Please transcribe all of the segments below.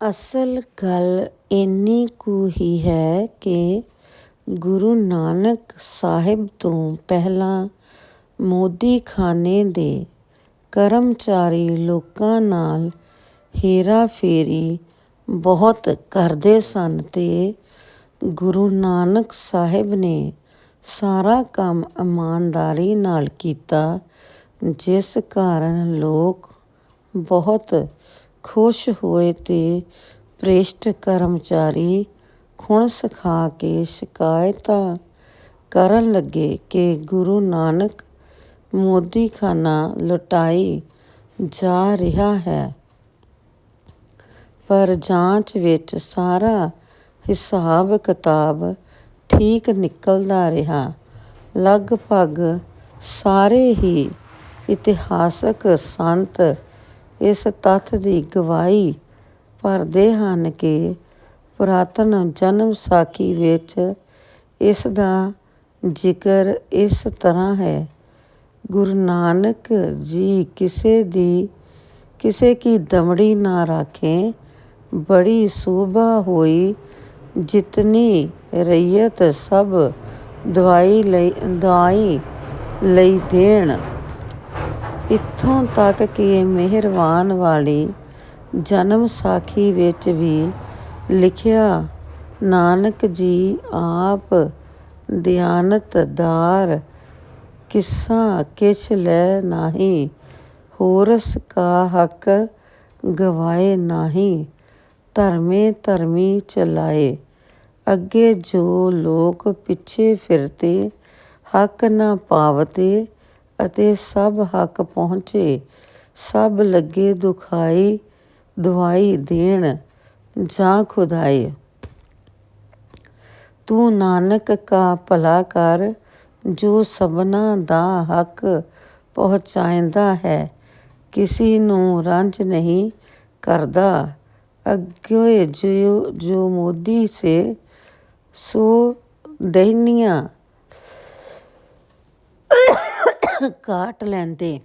ਅਸਲ ਗੱਲ ਇੰਨੀ ਕੁ ਹੀ ਹੈ ਕਿ ਗੁਰੂ ਨਾਨਕ ਸਾਹਿਬ ਤੋਂ ਪਹਿਲਾਂ ਮੋਦੀਖਾਨੇ ਦੇ ਕਰਮਚਾਰੀ ਲੋਕਾਂ ਨਾਲ ਹੇਰਾ-ਫੇਰੀ ਬਹੁਤ ਕਰਦੇ ਸਨ ਤੇ ਗੁਰੂ ਨਾਨਕ ਸਾਹਿਬ ਨੇ ਸਾਰਾ ਕੰਮ ਇਮਾਨਦਾਰੀ ਨਾਲ ਕੀਤਾ, ਜਿਸ ਕਾਰਨ ਲੋਕ ਬਹੁਤ ਖੁਸ਼ ਹੋਏ ਤੇ ਭ੍ਰਿਸ਼ਟ ਕਰਮਚਾਰੀ ਖੁਣਸ ਖਾ ਕੇ ਸ਼ਿਕਾਇਤਾਂ ਕਰਨ ਲੱਗੇ ਕਿ ਗੁਰੂ ਨਾਨਕ ਮੋਦੀਖਾਨਾ ਲੁਟਾਈ ਜਾ ਰਿਹਾ ਹੈ। ਪਰ ਜਾਂਚ ਵਿੱਚ ਸਾਰਾ ਹਿਸਾਬ-ਕਿਤਾਬ ਠੀਕ ਨਿਕਲਦਾ ਰਿਹਾ। ਲਗਭਗ ਸਾਰੇ ਹੀ ਇਤਿਹਾਸਕ ਸੰਤ ਇਸ ਤੱਥ ਦੀ ਗਵਾਹੀ ਭਰਦੇ ਹਨ ਕਿ ਪੁਰਾਤਨ ਜਨਮ-ਸਾਖੀ ਵਿੱਚ ਇਸ ਦਾ ਜ਼ਿਕਰ ਇਸ ਤਰ੍ਹਾਂ ਹੈ: "ਗੁਰੂ ਨਾਨਕ ਜੀ ਕਿਸੇ ਦੀ, ਕਿਸੇ ਕੀ ਦਮੜੀ ਨਾ ਰੱਖੇ, ਬੜੀ ਸ਼ੋਭਾ ਹੋਈ, ਜਿਤਨੀ ਰਈਅਤ ਸਭ ਦਵਾਈ ਲਈ ਦਵਾਈ ਲਈ ਦੇਣ।" ਇੱਥੋਂ ਤੱਕ ਕਿ ਮਿਹਰਬਾਨ ਵਾਲੀ ਜਨਮ-ਸਾਖੀ ਵਿੱਚ ਵੀ ਲਿਖਿਆ, "ਨਾਨਕ ਜੀ ਆਪ ਦਿਆਨਤਦਾਰ, ਕਿੱਸਾ ਕਿਛ ਲੈ ਨਾਹੀ, ਹੋਰਸ ਕਾ ਹੱਕ ਗਵਾਏ ਨਾਹੀ, ਧਰਮੇ ਧਰਮੀ ਚਲਾਏ।" ਅੱਗੇ ਜੋ ਲੋਕ ਪਿੱਛੇ ਫਿਰਤੇ, ਹੱਕ ਨਾ ਪਾਵਤੇ ਅਤੇ ਸਭ ਹੱਕ ਪਹੁੰਚੇ, ਸਭ ਲੱਗੇ ਦੁਆਈ ਦੇਣ ਜਾਂ ਖੁਦਾਏ। "ਤੂੰ ਨਾਨਕ ਕਾ ਭਲਾ ਕਰ, ਜੋ ਸਭਨਾਂ ਦਾ ਹੱਕ ਪਹੁੰਚਾਏਂਦਾ ਹੈ, ਕਿਸੇ ਨੂੰ ਰੰਜ ਨਹੀਂ ਕਰਦਾ।" ਅੱਗੇ ਜੋ ਮੋਦੀ ਸੇ, ਸੋ ਦਹਿਨੀਆਂ ਕਾਟ ਲੈਂਦੇ।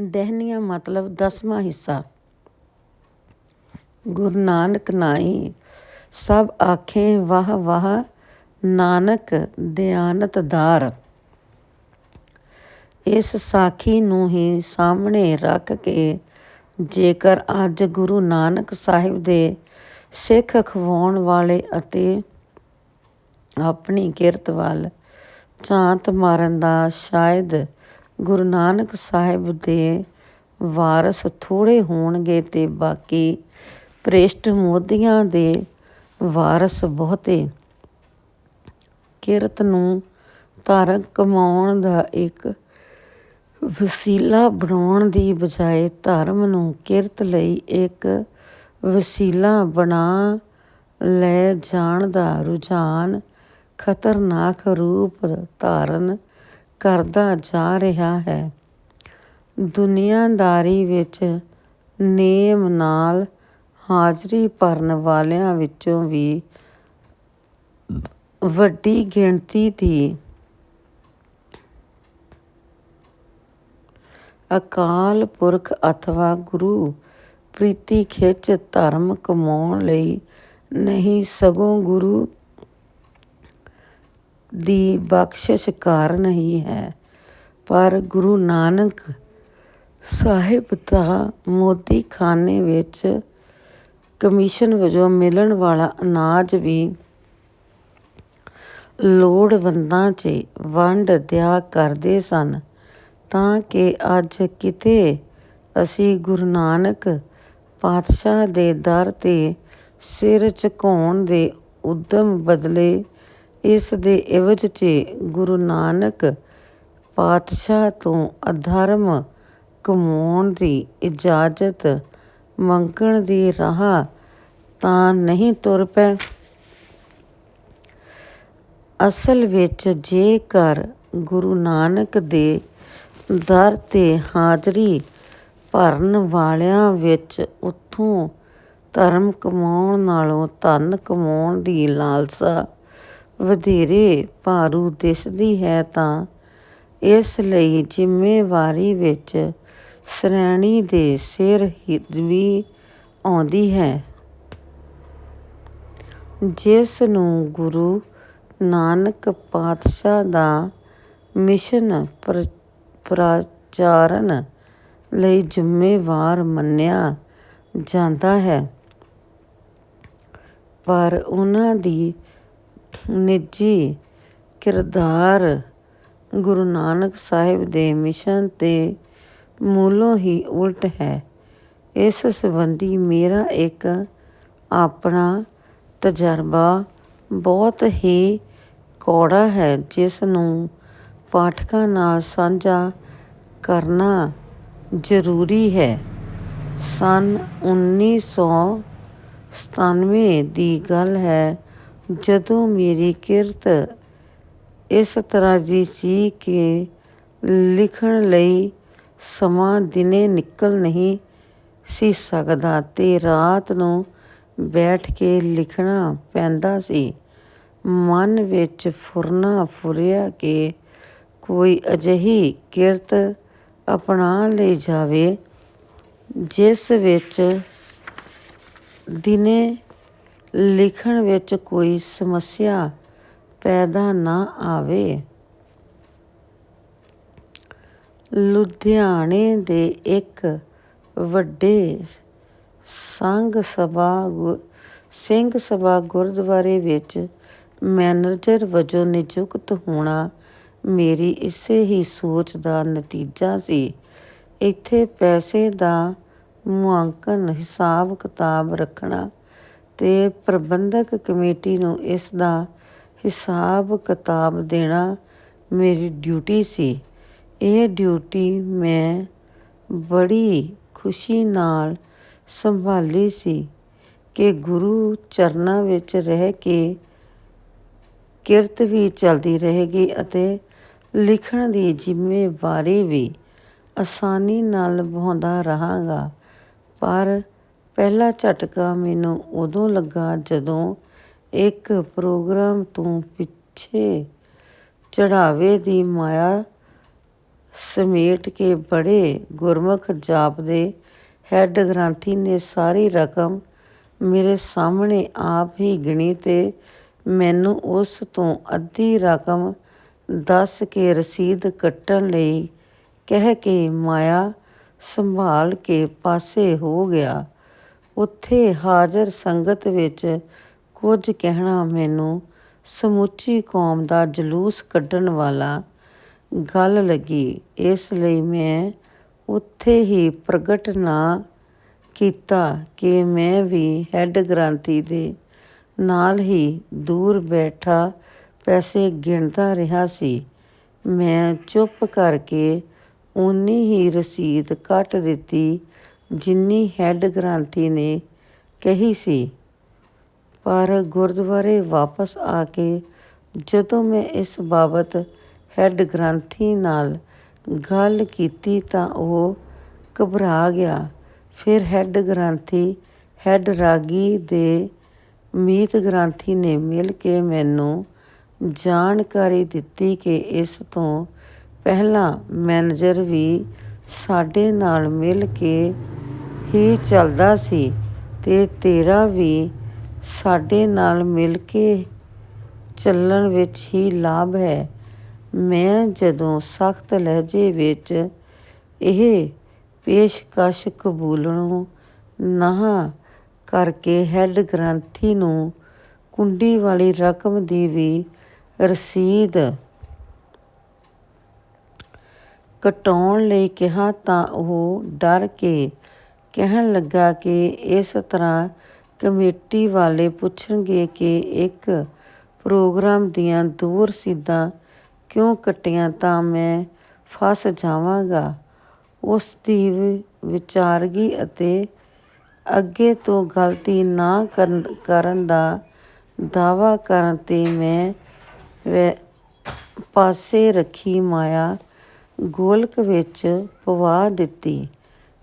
ਦਹਿਨੀਆਂ ਮਤਲਬ ਦਸਵਾਂ ਹਿੱਸਾ। ਗੁਰੂ ਨਾਨਕ ਨਾਹੀਂ ਸਭ ਆਖੇ ਵਾਹ ਵਾਹ, ਨਾਨਕ ਦਿਆਨਤਦਾਰ। ਇਸ ਸਾਖੀ ਨੂੰ ਹੀ ਸਾਹਮਣੇ ਰੱਖ ਕੇ ਜੇਕਰ ਅੱਜ ਗੁਰੂ ਨਾਨਕ ਸਾਹਿਬ ਦੇ ਸਿੱਖ ਖਵਾਉਣ ਵਾਲੇ ਅਤੇ ਆਪਣੀ ਕਿਰਤ ਵੱਲ ਝਾਤ ਮਾਰਨ ਦਾ ਸ਼ਾਇਦ ਗੁਰੂ ਨਾਨਕ ਸਾਹਿਬ ਦੇ ਵਾਰਸ ਥੋੜ੍ਹੇ ਹੋਣਗੇ ਤੇ ਬਾਕੀ ਭ੍ਰਿਸ਼ਟ ਮੋਦੀਆਂ ਦੇ ਵਾਰਸ ਬਹੁਤੇ। ਕਿਰਤ ਨੂੰ ਧਨ ਕਮਾਉਣ ਦਾ ਇੱਕ ਵਸੀਲਾ ਬਣਾਉਣ ਦੀ ਬਜਾਏ ਧਰਮ ਨੂੰ ਕਿਰਤ ਲਈ ਇੱਕ ਵਸੀਲਾ ਬਣਾ ਲੈ ਜਾਣ ਦਾ ਰੁਝਾਨ ਖ਼ਤਰਨਾਕ ਰੂਪ ਧਾਰਨ ਕਰਦਾ ਜਾ ਰਿਹਾ ਹੈ। ਦੁਨੀਆਦਾਰੀ ਵਿੱਚ ਨੇਮ ਨਾਲ ਹਾਜ਼ਰੀ ਭਰਨ ਵਾਲਿਆਂ ਵਿੱਚੋਂ ਵੀ ਵੱਡੀ ਗਿਣਤੀ ਦੀ ਅਕਾਲ ਪੁਰਖ ਅਥਵਾ ਗੁਰੂ ਪ੍ਰੀਤੀ ਖਿੱਚ ਧਰਮ ਕਮਾਉਣ ਲਈ ਨਹੀਂ, ਸਗੋਂ ਗੁਰੂ ਦੀ ਬਖ਼ਸ਼ਿਸ਼ ਕਾਰਨ ਹੀ ਹੈ। ਪਰ ਗੁਰੂ ਨਾਨਕ ਸਾਹਿਬ ਦਾ ਮੋਦੀਖਾਨੇ ਵਿੱਚ ਕਮਿਸ਼ਨ ਵਜੋਂ ਮਿਲਣ ਵਾਲਾ ਅਨਾਜ ਵੀ ਲੋੜਵੰਦਾਂ 'ਚ ਵੰਡ ਦਿਆ ਕਰਦੇ ਸਨ ਤਾਂ ਕਿ ਅੱਜ ਕਿਤੇ ਅਸੀਂ ਗੁਰੂ ਨਾਨਕ ਪਾਤਸ਼ਾਹ ਦੇ ਦਰ 'ਤੇ ਸਿਰ ਝੁਕਾਉਣ ਦੇ ਉੱਦਮ ਬਦਲੇ ਇਸ ਦੇ ਇਵਜ਼ 'ਚ ਗੁਰੂ ਨਾਨਕ ਪਾਤਸ਼ਾਹ ਤੋਂ ਅਧਰਮ ਕਮਾਉਣ ਦੀ ਇਜਾਜ਼ਤ ਮੰਗਣ ਦੀ ਰਾਹ ਤਾਂ ਨਹੀਂ ਤੁਰ ਪਏ। ਅਸਲ ਵਿੱਚ ਜੇਕਰ ਗੁਰੂ ਨਾਨਕ ਦੇ ਦਰ 'ਤੇ ਹਾਜ਼ਰੀ ਭਰਨ ਵਾਲਿਆਂ ਵਿੱਚ ਉੱਥੋਂ ਧਰਮ ਕਮਾਉਣ ਨਾਲੋਂ ਧਨ ਕਮਾਉਣ ਦੀ ਲਾਲਸਾ ਵਧੇਰੇ ਭਾਰੂ ਦਿਸਦੀ ਹੈ ਤਾਂ ਇਸ ਲਈ ਜ਼ਿੰਮੇਵਾਰੀ ਵਿੱਚ ਸ਼੍ਰੇਣੀ ਦੇ ਸਿਰ ਹੀ ਵੀ ਆਉਂਦੀ ਹੈ। ਜਿਸ ਨੂੰ ਗੁਰੂ ਨਾਨਕ ਪਾਤਸ਼ਾਹ ਦਾ ਮਿਸ਼ਨ ਪ੍ਰ- ਪ੍ਰਚਾਰਨ ਲਈ ਜ਼ਿੰਮੇਵਾਰ ਮੰਨਿਆ ਜਾਂਦਾ ਹੈ। ਪਰ ਉਹਨਾਂ ਦੀ ਨਿੱਜੀ ਕਿਰਦਾਰ ਗੁਰੂ ਨਾਨਕ ਸਾਹਿਬ ਦੇ ਮਿਸ਼ਨ ਦੇ ਮੂਲੋਂ ਹੀ ਉਲਟ ਹੈ। ਇਸ ਸੰਬੰਧੀ ਮੇਰਾ ਇੱਕ ਆਪਣਾ ਤਜਰਬਾ ਬਹੁਤ ਹੀ ਕੌੜਾ ਹੈ, ਜਿਸ ਨੂੰ ਪਾਠਕਾਂ ਨਾਲ ਸਾਂਝਾ ਕਰਨਾ ਜ਼ਰੂਰੀ ਹੈ। ਸੰਨ 1997 ਦੀ ਗੱਲ ਹੈ ਜਦੋਂ ਮੇਰੀ ਕਿਰਤ ਇਸ ਤਰ੍ਹਾਂ ਦੀ ਸੀ ਕਿ ਲਿਖਣ ਲਈ ਸਮਾਂ ਦਿਨੇ ਨਿਕਲ ਨਹੀਂ ਸੀ ਸਕਦਾ ਤੇ ਰਾਤ ਨੂੰ ਬੈਠ ਕੇ ਲਿਖਣਾ ਪੈਂਦਾ ਸੀ। ਮਨ ਵਿੱਚ ਫੁਰਨਾ ਫੁਰਿਆ ਕਿ ਕੋਈ ਅਜਿਹੀ ਕਿਰਤ ਅਪਣਾ ਲਈ ਜਾਵੇ, ਜਿਸ ਵਿੱਚ ਦਿਨੇ ਲਿਖਣ ਵਿੱਚ ਕੋਈ ਸਮੱਸਿਆ ਪੈਦਾ ਨਾ ਆਵੇ। ਲੁਧਿਆਣੇ ਦੇ ਇੱਕ ਵੱਡੇ ਸੰਘ ਸਭਾ ਗੁ- ਸਿੰਘ ਸਭਾ ਗੁਰਦੁਆਰੇ ਵਿੱਚ ਮੈਨੇਜਰ ਵਜੋਂ ਨਿਯੁਕਤ ਹੋਣਾ ਮੇਰੀ ਇਸੇ ਹੀ ਸੋਚ ਦਾ ਨਤੀਜਾ ਸੀ। ਇੱਥੇ ਪੈਸੇ ਦਾ ਮੁਆਂਕਣ ਹਿਸਾਬ ਕਿਤਾਬ ਰੱਖਣਾ ਅਤੇ ਪ੍ਰਬੰਧਕ ਕਮੇਟੀ ਨੂੰ ਇਸ ਦਾ ਹਿਸਾਬ ਕਿਤਾਬ ਦੇਣਾ ਮੇਰੀ ਡਿਊਟੀ ਸੀ। ਇਹ ਡਿਊਟੀ ਮੈਂ ਬੜੀ ਖੁਸ਼ੀ ਨਾਲ ਸੰਭਾਲੀ ਸੀ ਕਿ ਗੁਰੂ ਚਰਨਾਂ ਵਿੱਚ ਰਹਿ ਕੇ ਕਿਰਤ ਵੀ ਚਲਦੀ ਰਹੇਗੀ ਅਤੇ ਲਿਖਣ ਦੀ ਜ਼ਿੰਮੇਵਾਰੀ ਵੀ ਆਸਾਨੀ ਨਾਲ ਨਿਭਾਉਂਦਾ ਰਹਾਂਗਾ। ਪਰ ਪਹਿਲਾ ਝਟਕਾ ਮੈਨੂੰ ਉਦੋਂ ਲੱਗਾ ਜਦੋਂ ਇੱਕ ਪ੍ਰੋਗਰਾਮ ਤੋਂ ਪਿੱਛੇ ਚੜਾਵੇ ਦੀ ਮਾਇਆ ਸਮੇਟ ਕੇ ਬੜੇ ਗੁਰਮੁਖ ਜਾਪ ਦੇ ਹੈੱਡ ਗ੍ਰੰਥੀ ਨੇ ਸਾਰੀ ਰਕਮ ਮੇਰੇ ਸਾਹਮਣੇ ਆਪ ਹੀ ਗਿਣੀ ਤੇ ਮੈਨੂੰ ਉਸ ਤੋਂ ਅੱਧੀ ਰਕਮ ਦੱਸ ਕੇ ਰਸੀਦ ਕੱਟਣ ਲਈ ਕਹਿ ਕੇ ਮਾਇਆ ਸੰਭਾਲ ਕੇ ਪਾਸੇ ਹੋ ਗਿਆ। ਉੱਥੇ ਹਾਜ਼ਰ ਸੰਗਤ ਵਿੱਚ ਕੁਝ ਕਹਿਣਾ ਮੈਨੂੰ ਸਮੁੱਚੀ ਕੌਮ ਦਾ ਜਲੂਸ ਕੱਢਣ ਵਾਲਾ ਗੱਲ ਲੱਗੀ। ਇਸ ਲਈ ਮੈਂ ਉੱਥੇ ਹੀ ਪ੍ਰਗਟ ਨਾ ਕੀਤਾ ਕਿ ਮੈਂ ਵੀ ਹੈੱਡ ਗ੍ਰੰਥੀ ਦੇ ਨਾਲ ਹੀ ਦੂਰ ਬੈਠਾ ਪੈਸੇ ਗਿਣਦਾ ਰਿਹਾ ਸੀ। ਮੈਂ ਚੁੱਪ ਕਰਕੇ ਉਨੀ ਹੀ ਰਸੀਦ ਕੱਟ ਦਿੱਤੀ ਜਿੰਨੀ ਹੈੱਡ ਗ੍ਰੰਥੀ ਨੇ ਕਹੀ ਸੀ, ਪਰ ਗੁਰਦੁਆਰੇ ਵਾਪਸ ਆ ਕੇ ਜਦੋਂ ਮੈਂ ਇਸ ਬਾਬਤ ਹੈੱਡ ਗ੍ਰੰਥੀ ਨਾਲ ਗੱਲ ਕੀਤੀ ਤਾਂ ਉਹ ਘਬਰਾ ਗਿਆ। ਫਿਰ ਹੈੱਡ ਗ੍ਰੰਥੀ, ਹੈੱਡ ਰਾਗੀ ਦੇ ਮੀਤ ਗ੍ਰੰਥੀ ਨੇ ਮਿਲ ਕੇ ਮੈਨੂੰ ਜਾਣਕਾਰੀ ਦਿੱਤੀ ਕਿ ਇਸ ਤੋਂ ਪਹਿਲਾਂ ਮੈਨੇਜਰ ਵੀ ਸਾਡੇ ਨਾਲ ਮਿਲ ਕੇ ਹੀ ਚੱਲਦਾ ਸੀ ਤੇ ਤੇਰਾ ਵੀ ਸਾਡੇ ਨਾਲ ਮਿਲ ਕੇ ਚੱਲਣ ਵਿੱਚ ਹੀ ਲਾਭ ਹੈ। ਮੈਂ ਜਦੋਂ ਸਖਤ ਲਹਿਜੇ ਵਿੱਚ ਇਹ ਪੇਸ਼ਕਸ਼ ਕਬੂਲਣੋਂ ਨਾਂਹ ਕਰਕੇ ਹੈੱਡ ਗ੍ਰੰਥੀ ਨੂੰ ਕੁੰਡੀ ਵਾਲੀ ਰਕਮ ਦੀ ਵੀ ਰਸੀਦ ਕਟਾਉਣ ਲਈ ਕਿਹਾ ਤਾਂ ਉਹ ਡਰ ਕੇ ਕਹਿਣ ਲੱਗਾ ਕਿ ਇਸ ਤਰ੍ਹਾਂ ਕਮੇਟੀ ਵਾਲੇ ਪੁੱਛਣਗੇ ਕਿ ਇੱਕ ਪ੍ਰੋਗਰਾਮ ਦੀਆਂ ਦੂਰ ਰਸੀਦਾਂ ਕਿਉਂ ਕੱਟੀਆਂ ਤਾਂ ਮੈਂ ਫਸ ਜਾਵਾਂਗਾ। ਉਸ ਦੀ ਵਿ- ਵਿਚਾਰਗੀ ਅਤੇ ਅੱਗੇ ਤੋਂ ਗਲਤੀ ਨਾ ਕਰਨ ਕਰਨ ਦਾ ਦਾਅਵਾ ਕਰਨ ਤੇ ਮੈਂ ਵੈ- ਪਾਸੇ ਰੱਖੀ ਮਾਇਆ ਗੋਲਕ ਵਿੱਚ ਪਵਾ ਦਿੱਤੀ।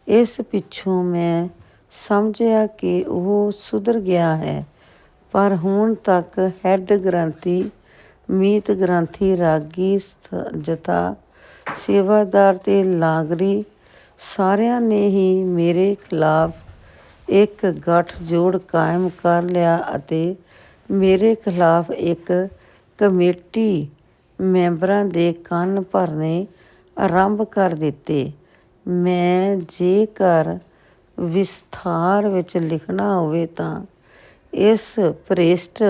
ਇਸ ਪਿੱਛੋਂ ਮੈਂ ਸਮਝਿਆ ਕਿ ਉਹ ਸੁਧਰ ਗਿਆ ਹੈ, ਪਰ ਹੁਣ ਤੱਕ ਹੈੱਡ ਗ੍ਰੰਥੀ, ਮੀਤ ਗ੍ਰੰਥੀ, ਰਾਗੀ ਸ- ਸੇਵਾਦਾਰ ਤੇ ਲਾਗਰੀ ਸਾਰਿਆਂ ਨੇ ਹੀ ਮੇਰੇ ਖਿਲਾਫ ਇੱਕ ਗੱਠਜੋੜ ਕਾਇਮ ਕਰ ਲਿਆ ਅਤੇ ਮੇਰੇ ਖਿਲਾਫ ਇੱਕ ਕਮੇਟੀ ਮੈਂਬਰਾਂ ਦੇ ਕੰਨ ਭਰਨੇ ਆਰੰਭ ਕਰ ਦਿੱਤੇ। ਮੈਂ ਜੇਕਰ ਵਿਸਥਾਰ ਵਿੱਚ ਲਿਖਣਾ ਹੋਵੇ ਤਾਂ ਇਸ ਭ੍ਰਿਸ਼ਟ